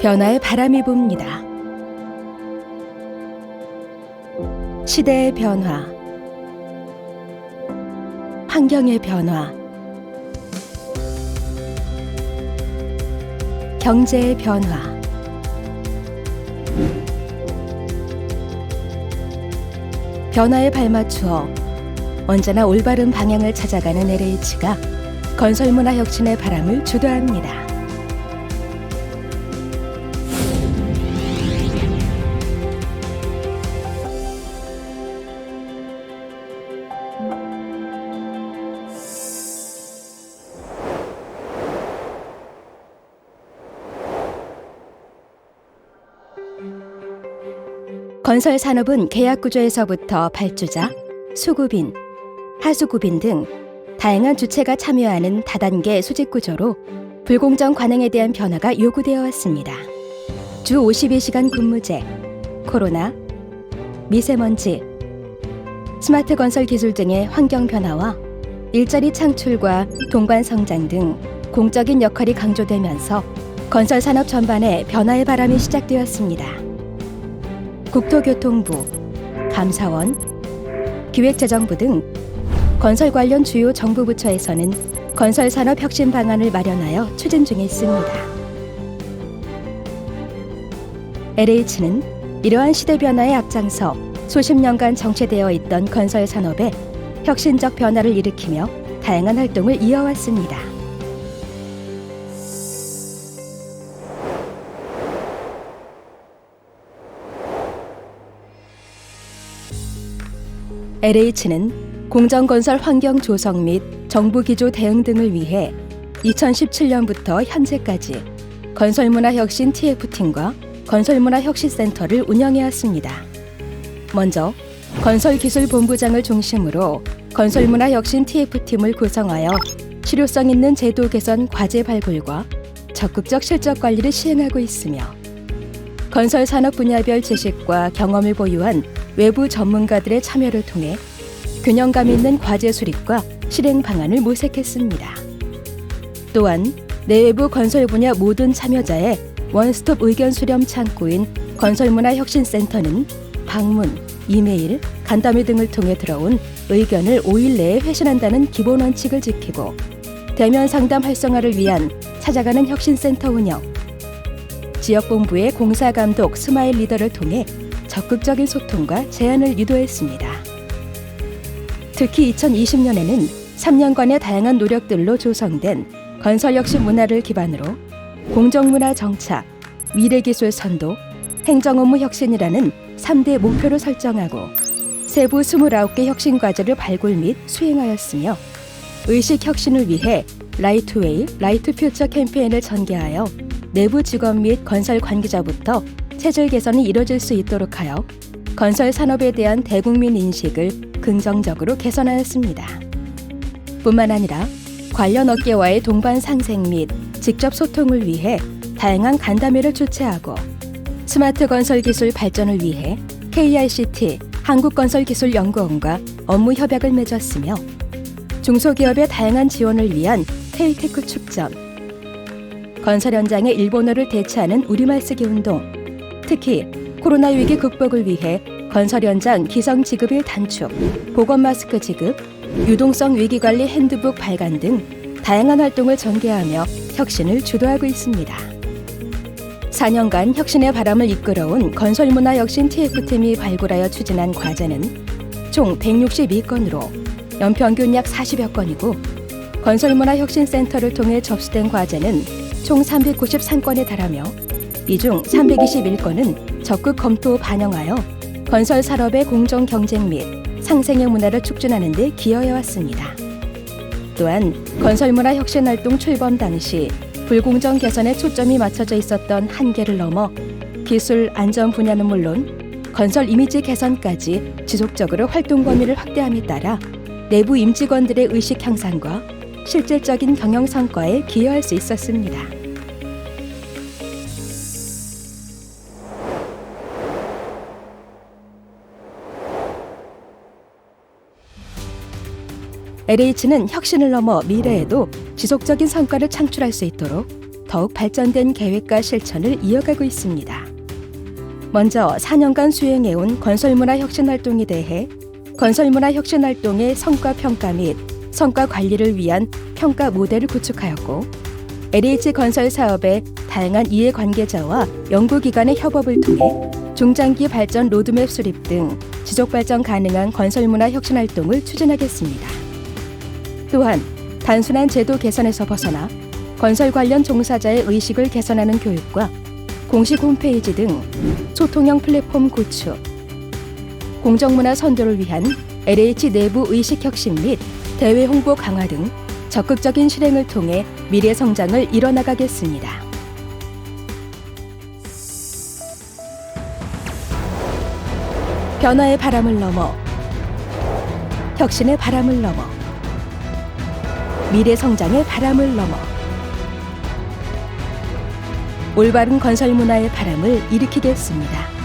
변화의 바람이 붑니다. 시대의 변화, 환경의 변화, 경제의 변화, 변화에 발맞추어 언제나 올바른 방향을 찾아가는 LH가 건설문화 혁신의 바람을 주도합니다. 건설 산업은 계약 구조에서부터 발주자, 수급인, 하수급인 등 다양한 주체가 참여하는 다단계 수직 구조로 불공정 관행에 대한 변화가 요구되어 왔습니다. 주 52시간 근무제, 코로나, 미세먼지, 스마트 건설 기술 등의 환경 변화와 일자리 창출과 동반 성장 등 공적인 역할이 강조되면서 건설 산업 전반에 변화의 바람이 시작되었습니다. 국토교통부, 감사원, 기획재정부 등 건설 관련 주요 정부 부처에서는 건설 산업 혁신 방안을 마련하여 추진 중에 있습니다. LH는 이러한 시대 변화에 앞장서 수십 년간 정체되어 있던 건설 산업에 혁신적 변화를 일으키며 다양한 활동을 이어왔습니다. LH는 공정건설 환경 조성 및 정부 기조 대응 등을 위해 2017년부터 현재까지 건설문화 혁신 TF팀과 건설문화 혁신센터를 운영해 왔습니다. 먼저 건설기술본부장을 중심으로 건설문화 혁신 TF팀을 구성하여 실효성 있는 제도 개선 과제 발굴과 적극적 실적 관리를 시행하고 있으며 건설 산업 분야별 지식과 경험을 보유한 외부 전문가들의 참여를 통해 균형감 있는 과제 수립과 실행 방안을 모색했습니다. 또한 내외부 건설 분야 모든 참여자의 원스톱 의견 수렴 창구인 건설문화혁신센터는 방문, 이메일, 간담회 등을 통해 들어온 의견을 5일 내에 회신한다는 기본 원칙을 지키고 대면 상담 활성화를 위한 찾아가는 혁신센터 운영, 지역본부의 공사감독 스마일 리더를 통해 적극적인 소통과 제안을 유도했습니다. 특히 2020년에는 3년간의 다양한 노력들로 조성된 건설혁신 문화를 기반으로 공정문화 정착, 미래기술 선도, 행정업무 혁신이라는 3대 목표를 설정하고 세부 29개 혁신 과제를 발굴 및 수행하였으며 의식 혁신을 위해 라이트웨이, 라이트 퓨처 캠페인을 전개하여 내부 직원 및 건설 관계자부터 체질 개선이 이뤄질 수 있도록 하여 건설 산업에 대한 대국민 인식을 긍정적으로 개선하였습니다. 뿐만 아니라 관련 업계와의 동반 상생 및 직접 소통을 위해 다양한 간담회를 주최하고 스마트 건설 기술 발전을 위해 KICT 한국건설기술연구원과 업무 협약을 맺었으며 중소기업의 다양한 지원을 위한 K테크 축전, 건설 현장의 일본어를 대체하는 우리말 쓰기 운동, 특히 코로나 위기 극복을 위해 건설 현장 기성 지급일 단축, 보건 마스크 지급, 유동성 위기 관리 핸드북 발간 등 다양한 활동을 전개하며 혁신을 주도하고 있습니다. 4년간 혁신의 바람을 이끌어온 건설문화 혁신 TF팀이 발굴하여 추진한 과제는 총 162건으로 연평균 약 40여 건이고 건설문화 혁신센터를 통해 접수된 과제는 총 393건에 달하며 이중 321건은 적극 검토 반영하여 건설 산업의 공정 경쟁 및 상생의 문화를 촉진하는 데 기여해 왔습니다. 또한 건설문화 혁신 활동 출범 당시 불공정 개선에 초점이 맞춰져 있었던 한계를 넘어 기술 안전 분야는 물론 건설 이미지 개선까지 지속적으로 활동 범위를 확대함에 따라 내부 임직원들의 의식 향상과 실질적인 경영 성과에 기여할 수 있었습니다. LH는 혁신을 넘어 미래에도 지속적인 성과를 창출할 수 있도록 더욱 발전된 계획과 실천을 이어가고 있습니다. 먼저 4년간 수행해온 건설문화 혁신 활동에 대해 건설문화 혁신 활동의 성과 평가 및 성과 관리를 위한 평가 모델을 구축하였고 LH 건설 사업의 다양한 이해 관계자와 연구기관의 협업을 통해 중장기 발전 로드맵 수립 등 지속 발전 가능한 건설문화 혁신 활동을 추진하겠습니다. 또한 단순한 제도 개선에서 벗어나 건설 관련 종사자의 의식을 개선하는 교육과 공식 홈페이지 등 소통형 플랫폼 구축, 공정문화 선도를 위한 LH 내부 의식 혁신 및 대외 홍보 강화 등 적극적인 실행을 통해 미래 성장을 이뤄나가겠습니다. 변화의 바람을 넘어 혁신의 바람을 넘어 미래 성장의 바람을 넘어 올바른 건설 문화의 바람을 일으키겠습니다.